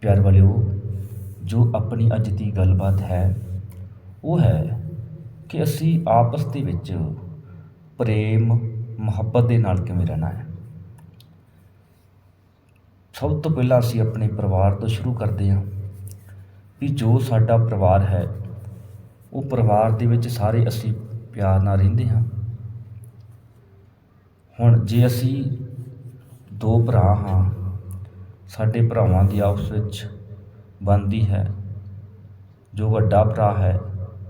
ਪਿਆਰ ਵਾਲਿਓ, ਜੋ ਆਪਣੀ ਅੱਜ ਦੀ ਗੱਲਬਾਤ ਹੈ, ਉਹ ਹੈ ਕਿ ਅਸੀਂ ਆਪਸ ਦੇ ਵਿੱਚ ਪ੍ਰੇਮ, ਮੁਹੱਬਤ ਦੇ ਨਾਲ ਕਿਵੇਂ ਰਹਿਣਾ ਹੈ। ਸਭ ਤੋਂ ਪਹਿਲਾਂ ਅਸੀਂ ਆਪਣੇ ਪਰਿਵਾਰ ਤੋਂ ਸ਼ੁਰੂ ਕਰਦੇ ਹਾਂ ਵੀ ਜੋ ਸਾਡਾ ਪਰਿਵਾਰ ਹੈ, ਉਹ ਪਰਿਵਾਰ ਦੇ ਵਿੱਚ ਸਾਰੇ ਅਸੀਂ ਪਿਆਰ ਨਾਲ ਰਹਿੰਦੇ ਹਾਂ। ਹੁਣ ਜੇ ਅਸੀਂ ਦੋ ਭਰਾ ਹਾਂ ਸਾਡੇ ਭਰਾਵਾਂ ਦੀ ਆਪਸ ਵਿੱਚ ਬਣਦੀ ਹੈ। ਜੋ ਵੱਡਾ ਭਰਾ ਹੈ,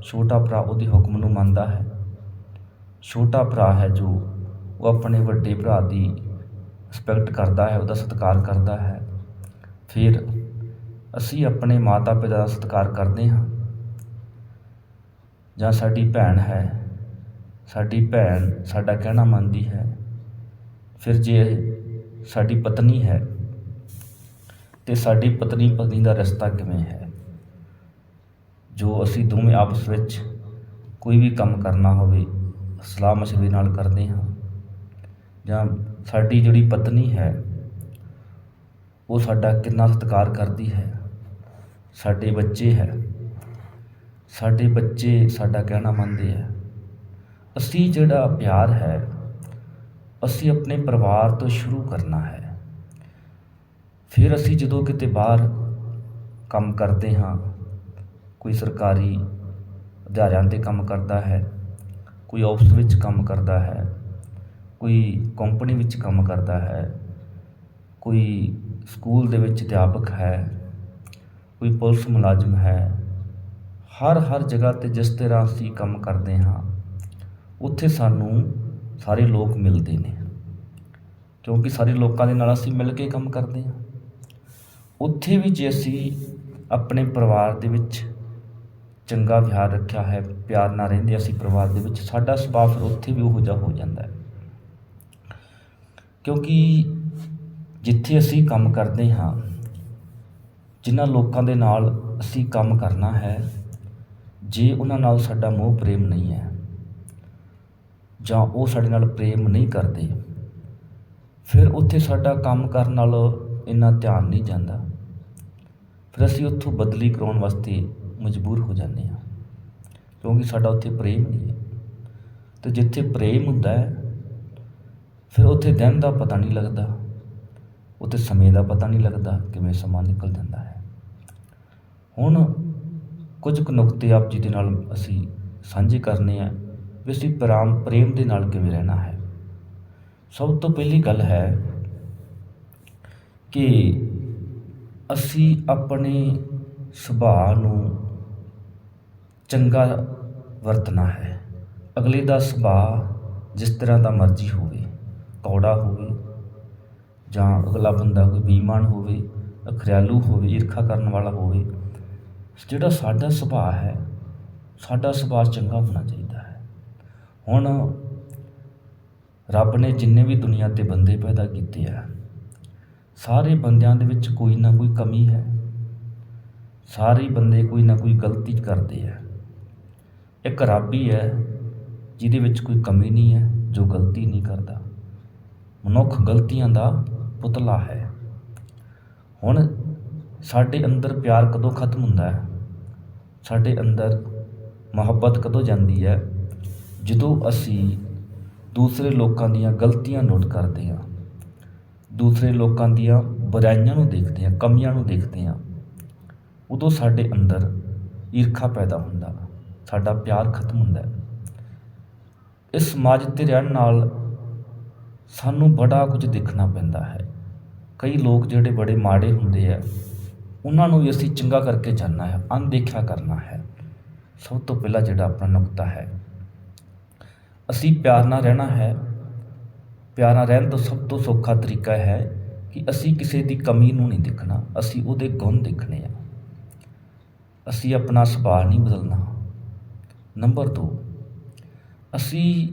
ਛੋਟਾ ਭਰਾ ਉਹਦੇ ਹੁਕਮ ਨੂੰ ਮੰਨਦਾ ਹੈ। ਛੋਟਾ ਭਰਾ ਹੈ ਜੋ ਉਹ ਆਪਣੇ ਵੱਡੇ ਭਰਾ ਦੀ ਰਿਸਪੈਕਟ ਕਰਦਾ ਹੈ, ਉਹਦਾ ਸਤਿਕਾਰ ਕਰਦਾ ਹੈ। ਫਿਰ ਅਸੀਂ ਆਪਣੇ ਮਾਤਾ ਪਿਤਾ ਦਾ ਸਤਿਕਾਰ ਕਰਦੇ ਹਾਂ। ਜਾਂ ਸਾਡੀ ਭੈਣ ਹੈ, ਸਾਡੀ ਭੈਣ ਸਾਡਾ ਕਹਿਣਾ ਮੰਨਦੀ ਹੈ। ਫਿਰ ਜੇ ਸਾਡੀ ਪਤਨੀ ਹੈ ਤੇ ਸਾਡੀ ਪਤਨੀ ਪਤਨੀ ਦਾ ਰਿਸ਼ਤਾ ਕਿਵੇਂ ਹੈ? ਜੋ ਅਸੀਂ ਦੋਵੇਂ ਆਪਸ ਵਿੱਚ ਕੋਈ ਵੀ ਕੰਮ ਕਰਨਾ ਹੋਵੇ, ਸਲਾਹ ਮਸ਼ਵਰੇ ਨਾਲ ਕਰਦੇ ਹਾਂ ਜਾਂ ਸਾਡੀ ਜਿਹੜੀ ਪਤਨੀ ਹੈ, ਉਹ ਸਾਡਾ ਕਿੰਨਾ ਸਤਿਕਾਰ ਕਰਦੀ ਹੈ? ਸਾਡੇ ਬੱਚੇ ਹੈ। ਸਾਡੇ ਬੱਚੇ ਸਾਡਾ ਕਹਿਣਾ ਮੰਨਦੇ ਆ ਅਸੀਂ ਜਿਹੜਾ ਪਿਆਰ ਹੈ, ਅਸੀਂ ਆਪਣੇ ਪਰਿਵਾਰ ਤੋਂ ਸ਼ੁਰੂ ਕਰਨਾ ਹੈ। ਫਿਰ ਅਸੀਂ ਜਦੋਂ ਕਿਤੇ ਬਾਹਰ ਕੰਮ ਕਰਦੇ ਹਾਂ, ਕੋਈ ਸਰਕਾਰੀ ਅਦਾਰਿਆਂ 'ਤੇ ਕੰਮ ਕਰਦਾ ਹੈ, ਕੋਈ ਆਫਿਸ ਵਿੱਚ ਕੰਮ ਕਰਦਾ ਹੈ, ਕੋਈ ਕੰਪਨੀ ਵਿੱਚ ਕੰਮ ਕਰਦਾ ਹੈ, ਕੋਈ ਸਕੂਲ ਦੇ ਵਿੱਚ ਅਧਿਆਪਕ ਹੈ, ਕੋਈ ਪੁਲਿਸ ਮੁਲਾਜ਼ਮ ਹੈ, ਹਰ ਹਰ ਜਗ੍ਹਾ 'ਤੇ ਜਿਸ ਤਰ੍ਹਾਂ ਅਸੀਂ ਕੰਮ ਕਰਦੇ ਹਾਂ, ਉੱਥੇ ਸਾਨੂੰ ਸਾਰੇ ਲੋਕ ਮਿਲਦੇ ਨੇ। ਕਿਉਂਕਿ ਸਾਰੇ ਲੋਕਾਂ ਦੇ ਨਾਲ ਅਸੀਂ ਮਿਲ ਕੇ ਕੰਮ ਕਰਦੇ ਹਾਂ। ਉੱਥੇ ਵੀ ਜੇ ਅਸੀਂ ਆਪਣੇ ਪਰਿਵਾਰ ਦੇ ਵਿੱਚ ਚੰਗਾ ਵਿਹਾਰ ਰੱਖਿਆ ਹੈ, ਪਿਆਰ ਨਾਲ ਰਹਿੰਦੇ ਅਸੀਂ ਪਰਿਵਾਰ ਦੇ ਵਿੱਚ, ਸਾਡਾ ਸੁਭਾਅ ਫਿਰ ਉੱਥੇ ਵੀ ਉਹੋ ਜਿਹਾ ਹੋ ਜਾਂਦਾ ਹੈ। ਕਿਉਂਕਿ ਜਿੱਥੇ ਅਸੀਂ ਕੰਮ ਕਰਦੇ ਹਾਂ, ਜਿਨ੍ਹਾਂ ਲੋਕਾਂ ਦੇ ਨਾਲ ਅਸੀਂ ਕੰਮ ਕਰਨਾ ਹੈ, ਜੇ ਉਹਨਾਂ ਨਾਲ ਸਾਡਾ ਮੋਹ ਪ੍ਰੇਮ ਨਹੀਂ ਹੈ, ਜਾਂ ਉਹ ਸਾਡੇ ਨਾਲ ਪ੍ਰੇਮ ਨਹੀਂ ਕਰਦੇ, ਫਿਰ ਉੱਥੇ ਸਾਡਾ ਕੰਮ ਕਰਨ ਨਾਲ ਇੰਨਾ ਧਿਆਨ ਨਹੀਂ ਜਾਂਦਾ। ਫਿਰ ਅਸੀਂ ਉੱਥੋਂ ਬਦਲੀ ਕਰਾਉਣ ਵਾਸਤੇ ਮਜਬੂਰ ਹੋ ਜਾਂਦੇ ਹਾਂ। ਕਿਉਂਕਿ ਸਾਡਾ ਉੱਥੇ ਪ੍ਰੇਮ ਨਹੀਂ ਹੈ। ਤੇ ਜਿੱਥੇ ਪ੍ਰੇਮ ਹੁੰਦਾ ਹੈ, ਫਿਰ ਉੱਥੇ ਦਿਨ ਦਾ ਪਤਾ ਨਹੀਂ ਲੱਗਦਾ, ਉੱਥੇ ਸਮੇਂ ਦਾ ਪਤਾ ਨਹੀਂ ਲੱਗਦਾ ਕਿਵੇਂ ਸਮਾਂ ਨਿਕਲ ਜਾਂਦਾ ਹੈ। ਹੁਣ ਕੁਝ ਕੁ ਨੁਕਤੇ ਆਪ ਜੀ ਦੇ ਨਾਲ ਅਸੀਂ ਸਾਂਝੇ ਕਰਨੇ ਆ ਵੀ ਅਸੀਂ ਪ੍ਰਾਮ, ਪ੍ਰੇਮ ਦੇ ਨਾਲ ਕਿਵੇਂ ਰਹਿਣਾ ਹੈ। ਸਭ ਤੋਂ ਪਹਿਲੀ ਗੱਲ ਹੈ ਕਿ ਅਸੀਂ ਆਪਣੇ ਸੁਭਾਅ ਨੂੰ ਚੰਗਾ ਵਰਤਣਾ ਹੈ। ਅਗਲੇ ਦਾ ਸੁਭਾਅ ਜਿਸ ਤਰ੍ਹਾਂ ਦਾ ਮਰਜ਼ੀ ਹੋਵੇ, ਕੌੜਾ ਹੋਵੇ ਜਾਂ ਅਗਲਾ ਬੰਦਾ ਕੋਈ ਬੇਈਮਾਨ ਹੋਵੇ, ਅਖਰਿਆਲੂ ਹੋਵੇ, ਈਰਖਾ ਕਰਨ ਵਾਲਾ ਹੋਵੇ, ਜਿਹੜਾ ਸਾਡਾ ਸੁਭਾਅ ਹੈ, ਸਾਡਾ ਸੁਭਾਅ ਚੰਗਾ ਹੋਣਾ ਚਾਹੀਦਾ ਹੈ। ਹੁਣ ਰੱਬ ਨੇ ਜਿੰਨੇ ਵੀ ਦੁਨੀਆ ਤੇ ਬੰਦੇ ਪੈਦਾ ਕੀਤੇ ਆ ਸਾਰੇ ਬੰਦਿਆਂ ਦੇ ਵਿੱਚ ਕੋਈ ਨਾ ਕੋਈ ਕਮੀ ਹੈ। ਸਾਰੇ ਬੰਦੇ ਕੋਈ ਨਾ ਕੋਈ ਗਲਤੀ ਕਰਦੇ ਆ। ਇੱਕ ਰੱਬ ਹੀ ਹੈ ਜਿਹਦੇ ਵਿੱਚ ਕੋਈ ਕਮੀ ਨਹੀਂ ਹੈ, ਜੋ ਗਲਤੀ ਨਹੀਂ ਕਰਦਾ। ਮਨੁੱਖ ਗਲਤੀਆਂ ਦਾ ਪੁਤਲਾ ਹੈ। ਹੁਣ ਸਾਡੇ ਅੰਦਰ ਪਿਆਰ ਕਦੋਂ ਖਤਮ ਹੁੰਦਾ ਹੈ? ਸਾਡੇ ਅੰਦਰ ਮੁਹੱਬਤ ਕਦੋਂ ਜਾਂਦੀ ਹੈ? ਜਦੋਂ ਅਸੀਂ ਦੂਸਰੇ ਲੋਕਾਂ ਦੀਆਂ ਗਲਤੀਆਂ ਨੋਟ ਕਰਦੇ ਹਾਂ ਦੂਸਰੇ ਲੋਕਾਂ ਦੀਆਂ ਬੁਰਾਈਆਂ ਨੂੰ ਦੇਖਦੇ ਹਾਂ, ਕਮੀਆਂ ਨੂੰ ਦੇਖਦੇ ਹਾਂ, ਉਦੋਂ ਸਾਡੇ ਅੰਦਰ ਈਰਖਾ ਪੈਦਾ ਹੁੰਦਾ ਸਾਡਾ ਪਿਆਰ ਖਤਮ ਹੁੰਦਾ ਇਸ ਸਮਾਜ ਤੇ ਰਹਿਣ ਨਾਲ ਸਾਨੂੰ ਬੜਾ ਕੁਝ ਦੇਖਣਾ ਪੈਂਦਾ ਹੈ। ਕਈ ਲੋਕ ਜਿਹੜੇ ਬੜੇ ਮਾੜੇ ਹੁੰਦੇ ਆ, ਉਹਨਾਂ ਨੂੰ ਵੀ ਅਸੀਂ ਚੰਗਾ ਕਰਕੇ ਜਾਣਨਾ ਹੈ, ਅਣਦੇਖਿਆ ਕਰਨਾ ਹੈ। ਸਭ ਤੋਂ ਪਹਿਲਾਂ ਜਿਹੜਾ ਆਪਣਾ ਨੁਕਤਾ ਹੈ, ਅਸੀਂ ਪਿਆਰ ਨਾਲ ਰਹਿਣਾ ਹੈ ਪਿਆਰ ਰਹਿਣ ਦਾ ਸਭ ਤੋਂ ਸੌਖਾ ਤਰੀਕਾ ਹੈ ਕਿ ਅਸੀਂ ਕਿਸੇ ਦੀ ਕਮੀ ਨੂੰ ਨਹੀਂ ਦੇਖਣਾ, ਅਸੀਂ ਉਹਦੇ ਗੁਣ ਦੇਖਣੇ ਆ। ਅਸੀਂ ਆਪਣਾ ਸੁਭਾਅ ਨਹੀਂ ਬਦਲਣਾ। ਨੰਬਰ 2 ਅਸੀਂ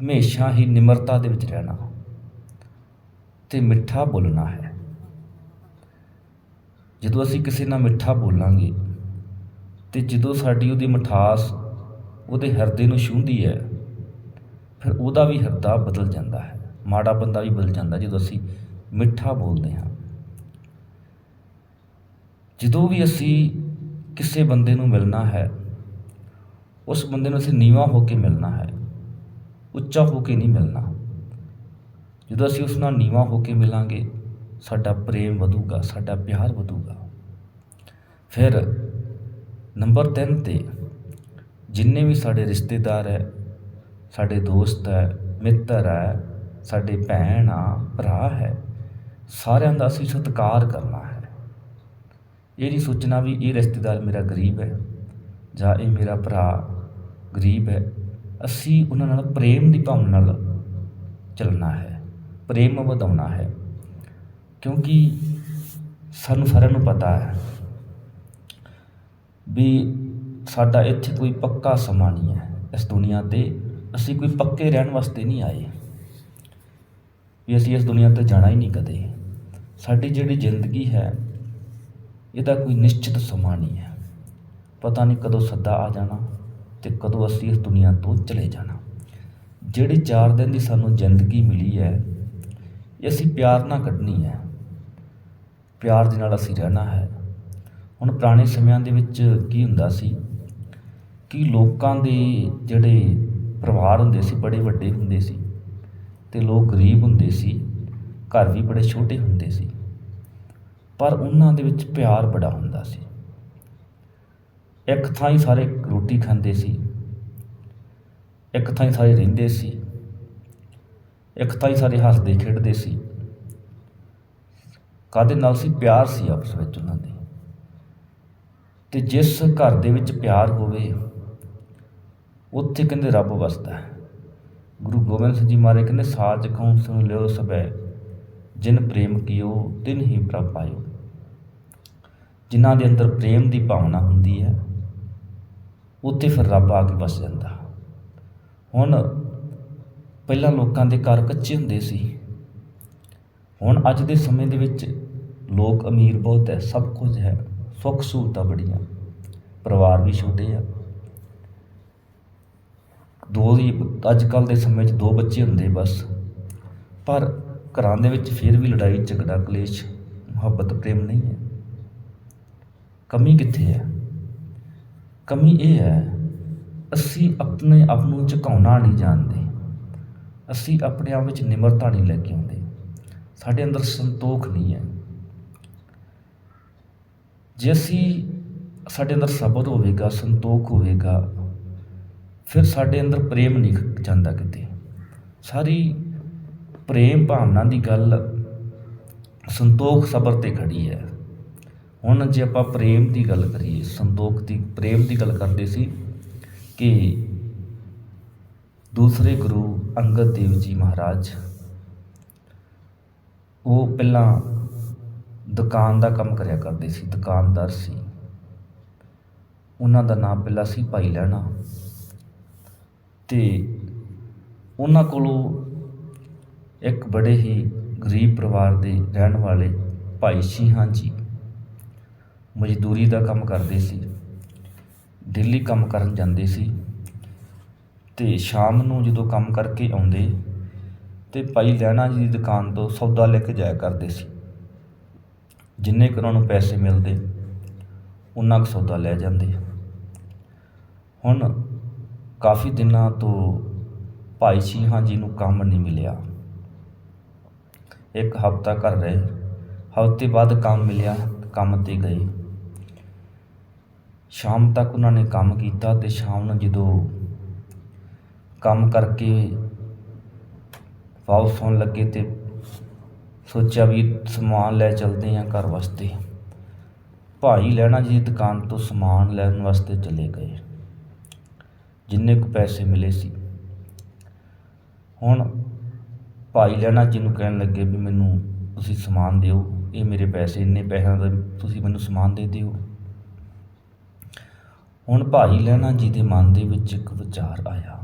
ਹਮੇਸ਼ਾ ਹੀ ਨਿਮਰਤਾ ਦੇ ਵਿੱਚ ਰਹਿਣਾ ਤੇ ਮਿੱਠਾ ਬੋਲਣਾ ਹੈ। ਜਦੋਂ ਅਸੀਂ ਕਿਸੇ ਨਾਲ ਮਿੱਠਾ ਬੋਲਾਂਗੇ ਤੇ ਜਦੋਂ ਸਾਡੀ ਉਹਦੀ ਮਿਠਾਸ ਉਹਦੇ ਹਿਰਦੇ ਨੂੰ ਛੂੰਹਦੀ ਹੈ, ਫਿਰ ਉਹਦਾ ਵੀ ਹਿਰਦਾ ਬਦਲ ਜਾਂਦਾ ਹੈ। ਮਾੜਾ ਬੰਦਾ ਵੀ ਬਦਲ ਜਾਂਦਾ, ਜਦੋਂ ਅਸੀਂ ਮਿੱਠਾ ਬੋਲਦੇ ਹਾਂ। ਜਦੋਂ ਵੀ ਅਸੀਂ ਕਿਸੇ ਬੰਦੇ ਨੂੰ ਮਿਲਣਾ ਹੈ, ਉਸ ਬੰਦੇ ਨੂੰ ਅਸੀਂ ਨੀਵਾਂ ਹੋ ਕੇ ਮਿਲਣਾ ਹੈ, ਉੱਚਾ ਹੋ ਕੇ ਨਹੀਂ ਮਿਲਣਾ। ਜਦੋਂ ਅਸੀਂ ਉਸ ਨਾਲ ਨੀਵਾਂ ਹੋ ਕੇ ਮਿਲਾਂਗੇ, ਸਾਡਾ ਪ੍ਰੇਮ ਵਧੂਗਾ, ਸਾਡਾ ਪਿਆਰ ਵਧੂਗਾ। ਫਿਰ ਨੰਬਰ 3 ਤੇ, ਜਿੰਨੇ ਵੀ ਸਾਡੇ ਰਿਸ਼ਤੇਦਾਰ ਹੈ, ਸਾਡੇ ਦੋਸਤ ਹੈ, ਮਿੱਤਰ ਹੈ ਸਾਡੇ ਭੈਣ ਆ, ਭਰਾ ਹੈ, ਸਾਰਿਆਂ ਦਾ ਅਸੀਂ ਸਤਿਕਾਰ ਕਰਨਾ ਹੈ। ਇਹ ਨਹੀਂ ਸੋਚਣਾ ਵੀ ਇਹ ਰਿਸ਼ਤੇਦਾਰ ਮੇਰਾ ਗਰੀਬ ਹੈ ਜਾਂ ਇਹ ਮੇਰਾ ਭਰਾ ਗਰੀਬ ਹੈ। ਅਸੀਂ ਉਹਨਾਂ ਨਾਲ ਪ੍ਰੇਮ ਦੀ ਭਾਵਨਾ ਨਾਲ ਚੱਲਣਾ ਹੈ, ਪ੍ਰੇਮ ਵਧਾਉਣਾ ਹੈ। ਕਿਉਂਕਿ ਸਾਨੂੰ ਸਾਰਿਆਂ ਨੂੰ ਪਤਾ ਹੈ ਵੀ ਸਾਡਾ ਇੱਥੇ ਕੋਈ ਪੱਕਾ ਸਮਾਂ ਨਹੀਂ ਹੈ ਇਸ ਦੁਨੀਆ ਤੇ। ਅਸੀਂ ਕੋਈ ਪੱਕੇ ਰਹਿਣ ਵਾਸਤੇ ਨਹੀਂ ਆਏ। ਵੀ ਅਸੀਂ ਇਸ ਦੁਨੀਆ ਤੇ ਜਾਣਾ ਹੀ ਨਹੀਂ ਕਦੇ। ਸਾਡੀ ਜਿਹੜੀ ਜ਼ਿੰਦਗੀ ਹੈ, ਇਹਦਾ ਕੋਈ ਨਿਸ਼ਚਿਤ ਸਮਾਂ ਨਹੀਂ ਹੈ। ਪਤਾ ਨਹੀਂ ਕਦੋਂ ਸੱਦਾ ਆ ਜਾਣਾ ਤੇ ਕਦੋਂ ਅਸੀਂ ਇਸ ਦੁਨੀਆ ਤੋਂ ਚਲੇ ਜਾਣਾ। ਜਿਹੜੀ 4 ਦਿਨ ਦੀ ਸਾਨੂੰ ਜ਼ਿੰਦਗੀ ਮਿਲੀ ਹੈ, ਇਹ ਅਸੀਂ ਪਿਆਰ ਨਾਲ ਕੱਢਣੀ ਹੈ। ਪਿਆਰ ਦੇ ਨਾਲ ਅਸੀਂ ਰਹਿਣਾ ਹੈ। ਹੁਣ ਪੁਰਾਣੇ ਸਮਿਆਂ ਦੇ ਵਿੱਚ ਕੀ ਹੁੰਦਾ ਸੀ ਕਿ ਲੋਕਾਂ ਦੇ ਜਿਹੜੇ ਪਰਿਵਾਰ ਹੁੰਦੇ ਸੀ, ਬੜੇ ਵੱਡੇ ਹੁੰਦੇ ਸੀ ਤੇ ਲੋਕ ਗਰੀਬ ਹੁੰਦੇ ਸੀ, ਘਰ ਵੀ ਬੜੇ ਛੋਟੇ ਹੁੰਦੇ ਸੀ, ਪਰ ਉਹਨਾਂ ਦੇ ਵਿੱਚ ਪਿਆਰ ਬੜਾ ਹੁੰਦਾ ਸੀ। ਇੱਕ ਥਾਂ ਹੀ ਸਾਰੇ ਰੋਟੀ ਖਾਂਦੇ ਸੀ, ਇੱਕ ਥਾਂ ਹੀ ਸਾਰੇ ਰਹਿੰਦੇ ਸੀ, ਇੱਕ ਥਾਂ ਹੀ ਸਾਰੇ ਹੱਸਦੇ ਖੇਡਦੇ ਸੀ। ਕਾਦੇ ਨਾਲ ਸੀ? ਪਿਆਰ ਸੀ ਆਪਸ ਵਿੱਚ ਉਹਨਾਂ ਦੇ। ਤੇ ਜਿਸ ਘਰ ਦੇ ਵਿੱਚ ਪਿਆਰ ਹੋਵੇ, ਉੱਥੇ ਕਹਿੰਦੇ ਰੱਬ ਵਸਦਾ ਹੈ। ਗੁਰੂ ਗੋਬਿੰਦ ਸਿੰਘ ਜੀ ਮਹਾਰਾਜ ਕਹਿੰਦੇ, ਸਾਚ ਕਉ ਸੁਣ ਲਿਓ ਸਬੈ ਜਿਨ ਪ੍ਰੇਮ ਕੀਓ ਤਿਨ ਹੀ ਪ੍ਰਭ ਪਾਇਓ। ਜਿਨ੍ਹਾਂ ਦੇ ਅੰਦਰ ਪ੍ਰੇਮ ਦੀ ਭਾਵਨਾ ਹੁੰਦੀ ਹੈ, ਉੱਥੇ ਫਿਰ ਰੱਬ ਆ ਕੇ ਵਸ ਜਾਂਦਾ। ਹੁਣ ਪਹਿਲਾਂ ਲੋਕਾਂ ਦੇ ਘਰ ਕੱਚੇ ਹੁੰਦੇ ਸੀ। ਹੁਣ ਅੱਜ ਦੇ ਸਮੇਂ ਦੇ ਵਿੱਚ ਲੋਕ ਅਮੀਰ ਬਹੁਤ ਹੈ, ਸਭ ਕੁਝ ਹੈ ਸੁੱਖ ਸਹੂਲਤਾਂ ਬੜੀਆਂ, ਪਰਿਵਾਰ ਵੀ ਛੋਟੇ ਆ। ਦੋ ਹੀ ਅੱਜ ਕੱਲ੍ਹ ਦੇ ਸਮੇਂ 'ਚ ਦੋ ਬੱਚੇ ਹੁੰਦੇ ਬਸ। ਪਰ ਘਰਾਂ ਦੇ ਵਿੱਚ ਫਿਰ ਵੀ ਲੜਾਈ, ਝਗੜਾ, ਕਲੇਸ਼, ਮੁਹੱਬਤ, ਪ੍ਰੇਮ ਨਹੀਂ ਹੈ। ਕਮੀ ਕਿੱਥੇ ਹੈ? ਕਮੀ ਇਹ ਹੈ, ਅਸੀਂ ਆਪਣੇ ਆਪ ਨੂੰ ਝੁਕਾਉਣਾ ਨਹੀਂ ਜਾਣਦੇ। ਅਸੀਂ ਆਪਣੇ ਆਪ ਵਿੱਚ ਨਿਮਰਤਾ ਨਹੀਂ ਲੈ ਕੇ ਆਉਂਦੇ। ਸਾਡੇ ਅੰਦਰ ਸੰਤੋਖ ਨਹੀਂ ਹੈ। ਜੇ ਅਸੀਂ ਸਾਡੇ ਅੰਦਰ ਸਬਰ ਹੋਵੇਗਾ, ਸੰਤੋਖ ਹੋਵੇਗਾ ਫਿਰ ਸਾਡੇ ਅੰਦਰ ਪ੍ਰੇਮ ਨਹੀਂ ਜਾਂਦਾ ਕਿਤੇ। ਸਾਰੀ ਪ੍ਰੇਮ ਭਾਵਨਾ ਦੀ ਗੱਲ ਸੰਤੋਖ ਸਬਰ ਤੇ ਖੜੀ ਹੈ। ਹੁਣ ਜੇ ਆਪਾਂ ਪ੍ਰੇਮ ਦੀ ਗੱਲ ਕਰੀਏ, ਸੰਤੋਖ ਦੀ, ਪ੍ਰੇਮ ਦੀ ਗੱਲ ਕਰਦੇ ਸੀ ਕਿ ਦੂਸਰੇ ਗੁਰੂ ਅੰਗਦ ਦੇਵ ਜੀ ਮਹਾਰਾਜ, ਉਹ ਪਹਿਲਾਂ ਦੁਕਾਨ ਦਾ ਕੰਮ ਕਰਿਆ ਕਰਦੇ ਸੀ, ਦੁਕਾਨਦਾਰ ਸੀ। ਉਹਨਾਂ ਦਾ ਨਾਮ ਪਹਿਲਾਂ ਸੀ ਭਾਈ ਲੈਣਾ ਤੇ ਉਹਨਾਂ ਕੋਲੋਂ ਇੱਕ ਬੜੇ ਹੀ ਗਰੀਬ ਪਰਿਵਾਰ ਦੇ ਰਹਿਣ ਵਾਲੇ ਭਾਈ ਸ਼ੀਹਾਂ ਜੀ ਮਜ਼ਦੂਰੀ ਦਾ ਕੰਮ ਕਰਦੇ ਸੀ, ਡੇਲੀ ਕੰਮ ਕਰਨ ਜਾਂਦੇ ਸੀ ਅਤੇ ਸ਼ਾਮ ਨੂੰ ਜਦੋਂ ਕੰਮ ਕਰਕੇ ਆਉਂਦੇ ਤੇ ਭਾਈ ਲਹਿਣਾ ਜੀ ਦੀ ਦੁਕਾਨ ਤੋਂ ਸੌਦਾ ਲੈ ਕੇ ਜਾਇਆ ਕਰਦੇ ਸੀ। ਜਿੰਨੇ ਕੁ ਉਹਨਾਂ ਨੂੰ ਪੈਸੇ ਮਿਲਦੇ, ਉਹਨਾਂ ਕੁ ਸੌਦਾ ਲੈ ਜਾਂਦੇ। ਹੁਣ ਕਾਫੀ ਦਿਨਾਂ ਤੋਂ ਭਾਈ ਸ਼ੀਹਾਂ ਜੀ ਨੂੰ ਕੰਮ ਨਹੀਂ ਮਿਲਿਆ। ਇੱਕ ਹਫ਼ਤਾ ਘਰ ਰਹੇ। ਹਫ਼ਤੇ ਬਾਅਦ ਕੰਮ ਮਿਲਿਆ, ਕੰਮ ਤੇ ਗਏ। ਸ਼ਾਮ ਤੱਕ ਉਹਨਾਂ ਨੇ ਕੰਮ ਕੀਤਾ ਤੇ ਸ਼ਾਮ ਨੂੰ ਜਦੋਂ ਕੰਮ ਕਰਕੇ ਵਾਪਸ ਆਉਣ ਲੱਗੇ ਤੇ ਸੋਚਿਆ ਵੀ ਸਮਾਨ ਲੈ ਚਲਦੇ ਆਂ ਘਰ ਵਾਸਤੇ। ਭਾਈ ਲੈਣਾ ਜੀ ਦੁਕਾਨ ਤੋਂ ਸਮਾਨ ਲੈਣ ਵਾਸਤੇ ਚਲੇ ਗਏ। ਜਿੰਨੇ ਕੁ ਪੈਸੇ ਮਿਲੇ ਸੀ। ਹੁਣ ਭਾਈ ਲੈਣਾ ਜੀ ਨੂੰ ਕਹਿਣ ਲੱਗੇ ਵੀ ਮੈਨੂੰ ਤੁਸੀਂ ਸਮਾਨ ਦਿਓ, ਇਹ ਮੇਰੇ ਪੈਸੇ, ਇੰਨੇ ਪੈਸਿਆਂ ਦਾ ਤੁਸੀਂ ਮੈਨੂੰ ਸਮਾਨ ਦੇ ਦਿਓ। ਹੁਣ ਭਾਈ ਲੈਣਾ ਜੀ ਦੇ ਮਨ ਦੇ ਵਿੱਚ ਇੱਕ ਵਿਚਾਰ ਆਇਆ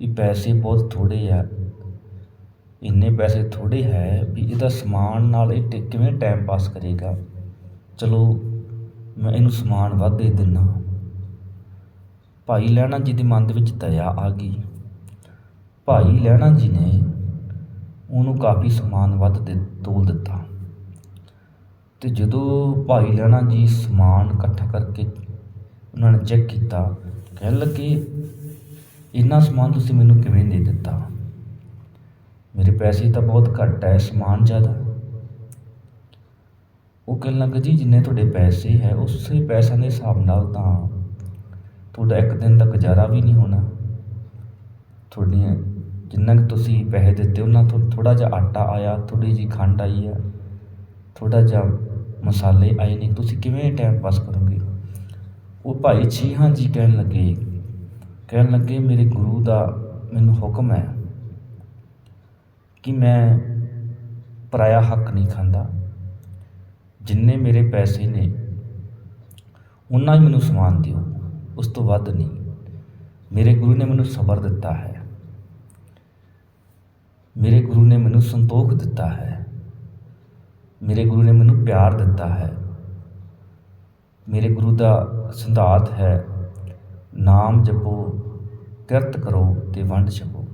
ਇਹ ਪੈਸੇ ਬਹੁਤ ਥੋੜੇ ਆ। ਇੰਨੇ ਪੈਸੇ ਥੋੜੇ ਹੈ ਵੀ ਇਹਦਾ ਸਮਾਨ ਨਾਲ ਇਹ ਟ- ਕਿਵੇਂ ਟਾਈਮ ਪਾਸ ਕਰੇਗਾ? ਚਲੋ, ਮੈਂ ਇਹਨੂੰ ਸਮਾਨ ਵੱਧ ਦੇ ਦਿੰਨਾ ਭਾਈ ਲਹਿਣਾ ਜੀ ਦੇ ਮਨ ਦੇ ਵਿੱਚ ਦਇਆ ਆ ਗਈ। ਭਾਈ ਲਹਿਣਾ ਜੀ ਨੇ ਉਹਨੂੰ ਕਾਫੀ ਸਮਾਨ ਵੱਧ ਦੇ ਤੋਲ ਦਿੱਤਾ। ਤੇ ਜਦੋਂ ਭਾਈ ਲਹਿਣਾ ਜੀ ਸਮਾਨ ਇਕੱਠਾ ਕਰਕੇ ਉਹਨਾਂ ਨੇ ਚੈੱਕ ਕੀਤਾ, ਕਹਿਣ ਲੱਗੇ, ਇੰਨਾ ਸਮਾਨ ਤੁਸੀਂ ਮੈਨੂੰ ਕਿਵੇਂ ਦੇ ਦਿੱਤਾ? ਮੇਰੇ ਪੈਸੇ ਤਾਂ ਬਹੁਤ ਘੱਟ ਹੈ ਸਮਾਨ ਜ਼ਿਆਦਾ। ਉਹ ਕਹਿਣ ਲੱਗਾ, ਜੀ, ਜਿੰਨੇ ਤੁਹਾਡੇ ਪੈਸੇ ਹੈ, ਉਸੇ ਪੈਸਿਆਂ ਦੇ ਹਿਸਾਬ ਨਾਲ ਤਾਂ ਤੁਹਾਡਾ ਇੱਕ ਦਿਨ ਦਾ ਗੁਜ਼ਾਰਾ ਵੀ ਨਹੀਂ ਹੋਣਾ। ਤੁਹਾਡੀਆਂ ਜਿੰਨਾ ਕੁ ਤੁਸੀਂ ਪੈਸੇ ਦਿੱਤੇ, ਉਹਨਾਂ ਤੋਂ ਥੋੜਾ ਜਿਹਾ ਆਟਾ ਆਇਆ, ਥੋੜ੍ਹੀ ਜਿਹੀ ਖੰਡ ਆਈ ਹੈ ਥੋੜ੍ਹਾ ਜਿਹਾ ਮਸਾਲੇ ਆਏ ਨੇ। ਤੁਸੀਂ ਕਿਵੇਂ ਟਾਈਮ ਪਾਸ ਕਰੋਗੇ? ਉਹ ਭਾਈ ਜੀ ਹਾਂ ਜੀ ਕਹਿਣ ਲੱਗੇ ਕਹਿਣ ਲੱਗੇ, ਮੇਰੇ ਗੁਰੂ ਦਾ ਮੈਨੂੰ ਹੁਕਮ ਹੈ ਕਿ ਮੈਂ ਪਰਾਇਆ ਹੱਕ ਨਹੀਂ ਖਾਂਦਾ। ਜਿੰਨੇ ਮੇਰੇ ਪੈਸੇ ਨੇ, ਉਹਨਾਂ ਹੀ ਮੈਨੂੰ ਸਮਾਨ ਦਿਓ। ਉਸ ਤੋਂ ਵੱਧ ਨਹੀਂ। ਮੇਰੇ ਗੁਰੂ ਨੇ ਮੈਨੂੰ ਸਬਰ ਦਿੱਤਾ ਹੈ। ਮੇਰੇ ਗੁਰੂ ਨੇ ਮੈਨੂੰ ਸੰਤੋਖ ਦਿੱਤਾ ਹੈ। ਮੇਰੇ ਗੁਰੂ ਨੇ ਮੈਨੂੰ ਪਿਆਰ ਦਿੱਤਾ ਹੈ। ਮੇਰੇ ਗੁਰੂ ਦਾ ਸਿਧਾਂਤ ਹੈ, ਨਾਮ ਜਪੋ, ਕਿਰਤ ਕਰੋ ਤੇ ਵੰਡ ਛਕੋ।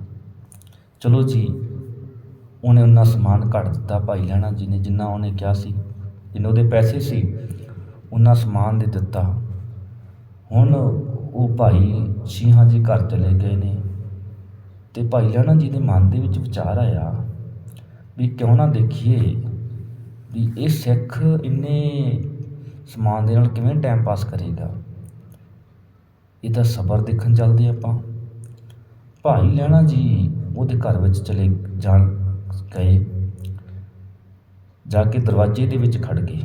ਚਲੋ ਜੀ, ਉਹਨੇ ਉਹਨਾਂ ਸਮਾਨ ਘੱਟ ਦਿੱਤਾ ਭਾਈ ਲੈਣਾ ਜੀ ਨੇ, ਜਿੰਨਾ ਉਹਨੇ ਕਿਹਾ ਸੀ, ਜਿੰਨੇ ਉਹਦੇ ਪੈਸੇ ਸੀ, ਉਹਨਾਂ ਸਮਾਨ ਦੇ ਦਿੱਤਾ। ਹੁਣ ਉਹ ਭਾਈ ਸ਼ੀਹਾਂ ਜੀ ਘਰ ਚਲੇ ਗਏ ਨੇ ਤੇ ਭਾਈ ਲਹਿਣਾ ਜੀ ਦੇ ਮਨ ਦੇ ਵਿੱਚ ਵਿਚਾਰ ਆਇਆ ਵੀ ਕਿਉਂ ਨਾ ਦੇਖੀਏ ਵੀ ਇਹ ਸਿੱਖ ਇੰਨੇ ਸਮਾਨ ਦੇ ਨਾਲ ਕਿਵੇਂ ਟਾਈਮ ਪਾਸ ਕਰੇਗਾ। ਇਹਦਾ ਸਬਰ ਦੇਖਣ ਚੱਲਦੇ ਆਪਾਂ। ਭਾਈ ਲੈਣਾ ਜੀ ਉਹਦੇ ਘਰ ਵਿੱਚ ਚਲੇ ਜਾਣ ਗਏ, ਜਾ ਕੇ ਦਰਵਾਜ਼ੇ ਦੇ ਵਿੱਚ ਖੜ ਗਏ।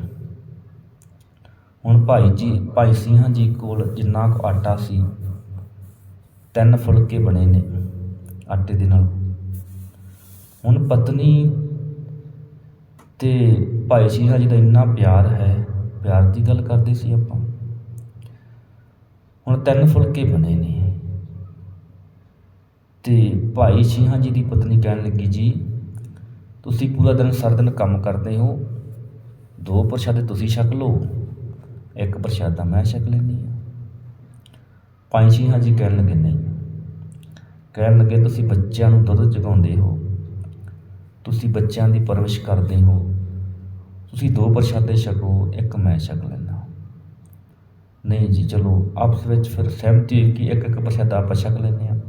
ਹੁਣ ਭਾਈ ਜੀ, ਭਾਈ ਸਿੰਘਾਂ ਜੀ ਕੋਲ ਜਿੰਨਾ ਕੁ ਆਟਾ ਸੀ, ਤਿੰਨ ਫੁਲਕੇ ਬਣੇ ਨੇ ਆਟੇ ਦੇ ਨਾਲ। ਹੁਣ ਪਤਨੀ ਤੇ ਭਾਈ ਸਿੰਘਾਂ ਜੀ ਦਾ ਇੰਨਾ ਪਿਆਰ ਹੈ, ਪਿਆਰ ਦੀ ਗੱਲ ਕਰਦੇ ਸੀ ਆਪਾਂ। ਹੁਣ ਤਿੰਨ ਫੁਲਕੇ ਬਣੇ ਨੇ। ਤੇ ਭਾਈ ਸਿੰਘਾਂ ਜੀ ਦੀ ਪਤਨੀ ਕਹਿਣ ਲੱਗੀ, ਜੀ, ਤੁਸੀਂ ਪੂਰਾ ਦਿਨ ਸਾਰਾ ਦਿਨ ਕੰਮ ਕਰਦੇ ਹੋ, ਦੋ ਪ੍ਰਸ਼ਾਦੇ ਤੁਸੀਂ ਛਕ ਲਓ ਇੱਕ ਪ੍ਰਸ਼ਾਦਾ ਮੈਂ ਛਕ ਲੈਂਦੀ ਹਾਂ। ਪੰਜ ਸਿੰਘਾਂ ਜੀ ਕਹਿਣ ਲੱਗੇ, ਨਹੀਂ। ਕਹਿਣ ਲੱਗੇ, ਤੁਸੀਂ ਬੱਚਿਆਂ ਨੂੰ ਦੁੱਧ ਜਗਾਉਂਦੇ ਹੋ। ਤੁਸੀਂ ਬੱਚਿਆਂ ਦੀ ਪਰਵਰਿਸ਼ ਕਰਦੇ ਹੋ। ਤੁਸੀਂ ਦੋ ਪ੍ਰਸ਼ਾਦੇ ਛਕੋ, ਇੱਕ ਮੈਂ ਛਕ ਲੈਣਾ ਨਹੀਂ ਜੀ, ਚਲੋ, ਆਪਸ ਵਿੱਚ ਫਿਰ ਸਹਿਮਤੀ ਹੋਈ ਕਿ ਇੱਕ ਇੱਕ ਪ੍ਰਸ਼ਾਦਾ ਆਪਾਂ ਛਕ ਲੈਂਦੇ ਹਾਂ।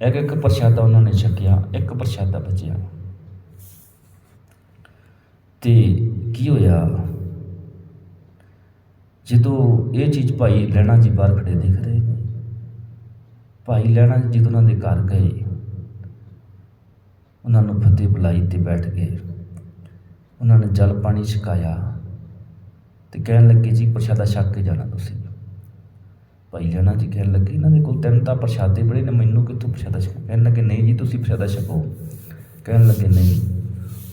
ਇੱਕ ਇੱਕ ਪ੍ਰਸ਼ਾਦਾ ਉਹਨਾਂ ਨੇ ਛਕਿਆ, ਇੱਕ ਪ੍ਰਸ਼ਾਦਾ ਬਚਿਆ। ਤੇ ਕੀ ਹੋਇਆ? ਜਦੋਂ ਇਹ ਚੀਜ਼ ਭਾਈ ਲੈਣਾ ਜੀ ਬਾਹਰ ਖੜੇ ਦਿਖ ਰਹੇ ਨੇ ਭਾਈ ਲੈਣਾ ਜੀ ਜਦੋਂ ਉਹਨਾਂ ਦੇ ਘਰ ਗਏ ਉਹਨਾਂ ਨੂੰ ਫਤਿਹ ਬੁਲਾਈ ਤੇ ਬੈਠ ਗਏ ਉਹਨਾਂ ਨੇ ਜਲ ਪਾਣੀ ਛਕਾਇਆ ਤੇ ਕਹਿਣ ਲੱਗੇ ਜੀ ਪ੍ਰਸ਼ਾਦਾ ਛਕ ਕੇ ਜਾਣਾ ਤੁਸੀਂ ਭਾਈ ਲੈਣਾ ਜੀ ਕਹਿਣ ਲੱਗੇ ਇਹਨਾਂ ਦੇ ਕੋਲ ਤਿੰਨ ਤਾਂ ਪ੍ਰਸ਼ਾਦੇ ਬੜੇ ਨੇ ਮੈਨੂੰ ਕਿੱਥੋਂ ਪ੍ਰਸ਼ਾਦਾ ਛਕ ਕਹਿਣ ਲੱਗੇ ਨਹੀਂ ਜੀ ਤੁਸੀਂ ਪ੍ਰਸ਼ਾਦਾ ਛਕੋ ਕਹਿਣ ਲੱਗੇ ਨਹੀਂ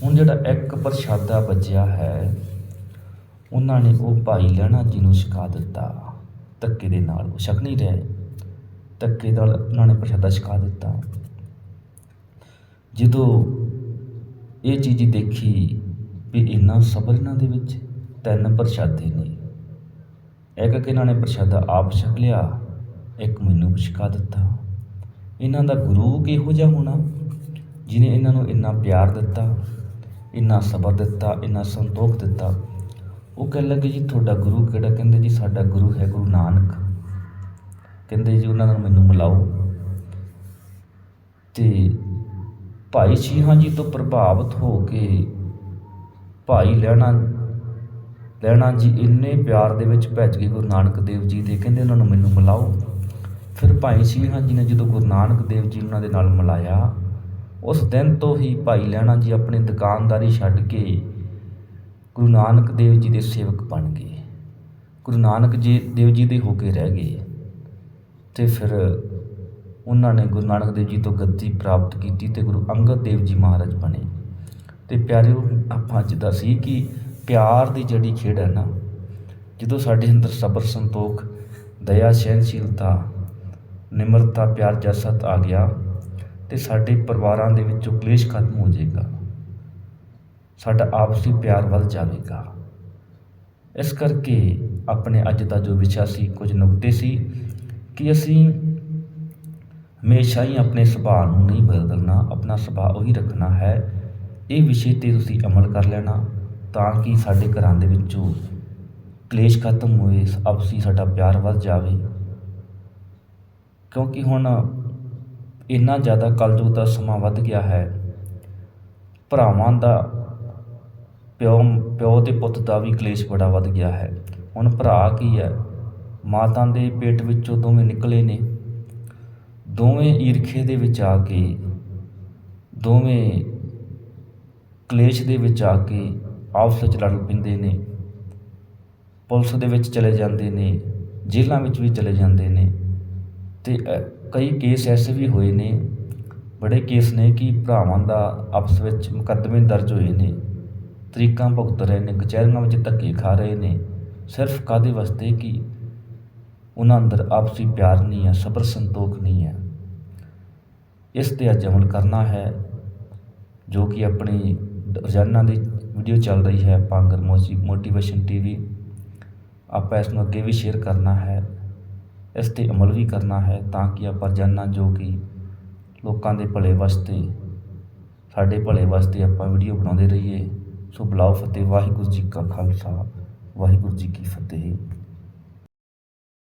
ਹੁਣ ਜਿਹੜਾ ਇੱਕ ਪ੍ਰਸ਼ਾਦਾ ਬਚਿਆ ਹੈ ਉਹਨਾਂ ਨੇ ਉਹ ਭਾਈ ਲਹਿਣਾ ਜੀ ਨੂੰ ਛਕਾ ਦਿੱਤਾ। ਧੱਕੇ ਦੇ ਨਾਲ ਉਹ ਛਕ ਨਹੀਂ ਰਹੇ। ਧੱਕੇ ਨਾਲ ਉਹਨਾਂ ਨੇ ਪ੍ਰਸ਼ਾਦਾ ਛਕਾ ਦਿੱਤਾ। ਜਦੋਂ ਇਹ ਚੀਜ਼ ਦੇਖੀ ਵੀ ਇੰਨਾ ਸਬਰ ਇਹਨਾਂ ਦੇ ਵਿੱਚ, ਤਿੰਨ ਪ੍ਰਸ਼ਾਦੇ ਨੇ। ਇੱਕ ਕਿ ਇਹਨਾਂ ਨੇ ਪ੍ਰਸ਼ਾਦਾ ਆਪ ਛਕ ਲਿਆ, ਇੱਕ ਮੈਨੂੰ ਛਕਾ ਦਿੱਤਾ। ਇਹਨਾਂ ਦਾ ਗੁਰੂ ਕਿਹੋ ਜਿਹਾ ਹੋਣਾ? ਜਿਨੇ ਇਹਨਾਂ ਨੂੰ ਇੰਨਾ ਪਿਆਰ ਦਿੱਤਾ, ਇੰਨਾ ਸਬਰ ਦਿੱਤਾ, ਇੰਨਾ ਸੰਤੋਖ ਦਿੱਤਾ। ਉਹ ਕਹਿਣ ਲੱਗੇ ਜੀ, ਤੁਹਾਡਾ ਗੁਰੂ ਕਿਹੜਾ? ਕਹਿੰਦੇ ਜੀ, ਸਾਡਾ ਗੁਰੂ ਹੈ ਗੁਰੂ ਨਾਨਕ। ਕਹਿੰਦੇ ਜੀ, ਉਹਨਾਂ ਨਾਲ ਮੈਨੂੰ ਮਿਲਾਓ। ਤੇ ਭਾਈ ਸ਼ੀਹਾਂ ਜੀ ਤੋਂ ਪ੍ਰਭਾਵਿਤ ਹੋ ਕੇ ਭਾਈ ਲੈਣਾ ਲੈਣਾ ਜੀ ਇੰਨੇ ਪਿਆਰ ਦੇ ਵਿੱਚ ਭੱਜ ਗਏ ਗੁਰੂ ਨਾਨਕ ਦੇਵ ਜੀ ਦੇ। ਕਹਿੰਦੇ ਉਹਨਾਂ ਨੂੰ ਮੈਨੂੰ ਮਿਲਾਓ। ਫਿਰ ਭਾਈ ਸ਼ੀਹਾਂ ਜੀ ਨੇ ਜਦੋਂ ਗੁਰੂ ਨਾਨਕ ਦੇਵ ਜੀ ਉਹਨਾਂ ਦੇ ਨਾਲ ਮਿਲਾਇਆ, ਉਸ ਦਿਨ ਤੋਂ ਹੀ ਭਾਈ ਲੈਣਾ ਜੀ ਆਪਣੀ ਦੁਕਾਨਦਾਰੀ ਛੱਡ ਕੇ ਗੁਰੂ ਨਾਨਕ ਦੇਵ ਜੀ ਦੇ ਸੇਵਕ ਬਣ ਗਏ। ਗੁਰੂ ਨਾਨਕ ਜੀ, ਦੇਵ ਜੀ ਦੇ ਹੋ ਕੇ ਰਹਿ ਗਏ। ਤੇ ਫਿਰ ਉਹਨਾਂ ਨੇ ਗੁਰੂ ਨਾਨਕ ਦੇਵ ਜੀ ਤੋਂ ਗੱਦੀ ਪ੍ਰਾਪਤ ਕੀਤੀ ਤੇ ਗੁਰੂ ਅੰਗਦ ਦੇਵ ਜੀ ਮਹਾਰਾਜ ਬਣੇ। ਤੇ ਪਿਆਰਿਓ, ਆਪਾਂ ਅੱਜ ਦਾ ਸੀ ਕਿ ਪਿਆਰ ਦੀ ਜਿਹੜੀ ਖੇਡ ਹੈ ਨਾ। ਜਦੋਂ ਸਾਡੇ ਅੰਦਰ ਸਬਰ, ਸੰਤੋਖ, ਦਇਆ ਸਹਿਨਸ਼ੀਲਤਾ ਨਿਮਰਤਾ, ਪਿਆਰ, ਜਸਤ ਆ ਗਿਆ ਤੇ ਸਾਡੇ ਪਰਿਵਾਰਾਂ ਦੇ ਵਿੱਚੋਂ ਕਲੇਸ਼ ਖਤਮ ਹੋ ਜਾਏਗਾ। ਸਾਡਾ ਆਪਸੀ ਪਿਆਰ ਵੱਧ ਜਾਵੇਗਾ। ਇਸ ਕਰਕੇ ਆਪਣੇ ਅੱਜ ਦਾ ਜੋ ਵਿਸ਼ਾ ਸੀ, ਕੁਝ ਨੁਕਤੇ ਸੀ ਕਿ ਅਸੀਂ ਹਮੇਸ਼ਾ ਹੀ ਆਪਣੇ ਸੁਭਾਅ ਨੂੰ ਨਹੀਂ ਬਦਲਣਾ, ਆਪਣਾ ਸੁਭਾਅ ਉਹੀ ਰੱਖਣਾ ਹੈ। ਇਹ ਵਿਸ਼ੇ ਤੇ ਤੁਸੀਂ ਅਮਲ ਕਰ ਲੈਣਾ ਤਾਂ ਕਿ ਸਾਡੇ ਘਰਾਂ ਦੇ ਵਿੱਚੋਂ ਕਲੇਸ਼ ਖਤਮ ਹੋਏ, ਆਪਸੀ ਸਾਡਾ ਪਿਆਰ ਵੱਧ ਜਾਵੇ। ਕਿਉਂਕਿ ਹੁਣ ਇੰਨਾ ਜ਼ਿਆਦਾ ਕਲਯੁਗ ਦਾ ਸਮਾਂ ਵੱਧ ਗਿਆ ਹੈ। ਭਰਾਵਾਂ ਦਾ ਪਿਓ ਪਿਓ ਤੇ ਪੁੱਤ ਦਾ ਵੀ ਕਲੇਸ਼ ਬੜਾ ਵੱਧ ਗਿਆ ਹੈ। ਹੁਣ ਭਰਾ ਕੀ ਹੈ? ਮਾਤਾ ਦੇ ਪੇਟ ਵਿੱਚੋਂ ਦੋਵੇਂ ਨਿਕਲੇ ਨੇ। ਦੋਵੇਂ ਈਰਖੇ ਦੇ ਵਿੱਚ ਆ ਕੇ, ਦੋਵੇਂ ਕਲੇਸ਼ ਦੇ ਵਿੱਚ ਆ ਕੇ ਆਪਸ ਵਿੱਚ ਲੜ ਪੈਂਦੇ ਨੇ। ਪੁਲਿਸ ਦੇ ਵਿੱਚ ਚਲੇ ਜਾਂਦੇ ਨੇ, ਜੇਲ੍ਹਾਂ ਵਿੱਚ ਵੀ ਚਲੇ ਜਾਂਦੇ ਨੇ। ਤੇ ਕਈ ਕੇਸ ਐਸੇ ਵੀ ਹੋਏ ਨੇ, ਬੜੇ ਕੇਸ ਨੇ ਕਿ ਭਰਾਵਾਂ ਦਾ ਆਪਸ ਵਿੱਚ ਮੁਕੱਦਮੇ ਦਰਜ ਹੋਏ ਨੇ। ਤਰੀਕਾਂ ਭੁਗਤ ਰਹੇ ਨੇ, ਕਚਹਿਰੀਆਂ ਵਿੱਚ ਧੱਕੇ ਖਾ ਰਹੇ ਨੇ। ਸਿਰਫ ਕਾਦੇ ਵਾਸਤੇ ਕਿ ਉਹਨਾਂ ਅੰਦਰ ਆਪਸੀ ਪਿਆਰ ਨਹੀਂ ਹੈ, ਸਬਰ ਸੰਤੋਖ ਨਹੀਂ ਹੈ। ਇਸ ਤੇ ਅੱਜ ਅਮਲ ਕਰਨਾ ਹੈ, ਜੋ ਕਿ ਆਪਣੀ ਰੋਜ਼ਾਨਾ ਦੀ ਵੀਡੀਓ ਚੱਲ ਰਹੀ ਹੈ, ਪਾਂਗਰ ਮੋਸੀ ਮੋਟੀਵੇਸ਼ਨ ਟੀਵੀ। ਆਪਾਂ ਇਸ ਨੂੰ ਅੱਗੇ ਵੀ ਸ਼ੇਅਰ ਕਰਨਾ ਹੈ, ਇਸ ਤੇ ਅਮਲ ਵੀ ਕਰਨਾ ਹੈ, ਤਾਂ ਕਿ ਆਪਾਂ ਰੋਜ਼ਾਨਾ ਜੋ ਕਿ ਲੋਕਾਂ ਦੇ ਭਲੇ ਵਾਸਤੇ, ਸਾਡੇ ਭਲੇ ਵਾਸਤੇ ਆਪਾਂ ਵੀਡੀਓ ਬਣਾਉਂਦੇ ਰਹੀਏ। ਸੋ ਬੁਲਾਓ ਫਤਿਹ ਵਾਹਿਗੁਰੂ ਜੀ ਕਾ ਖਾਲਸਾ ਵਾਹਿਗੁਰੂ ਜੀ ਕੀ ਫਤਿਹ।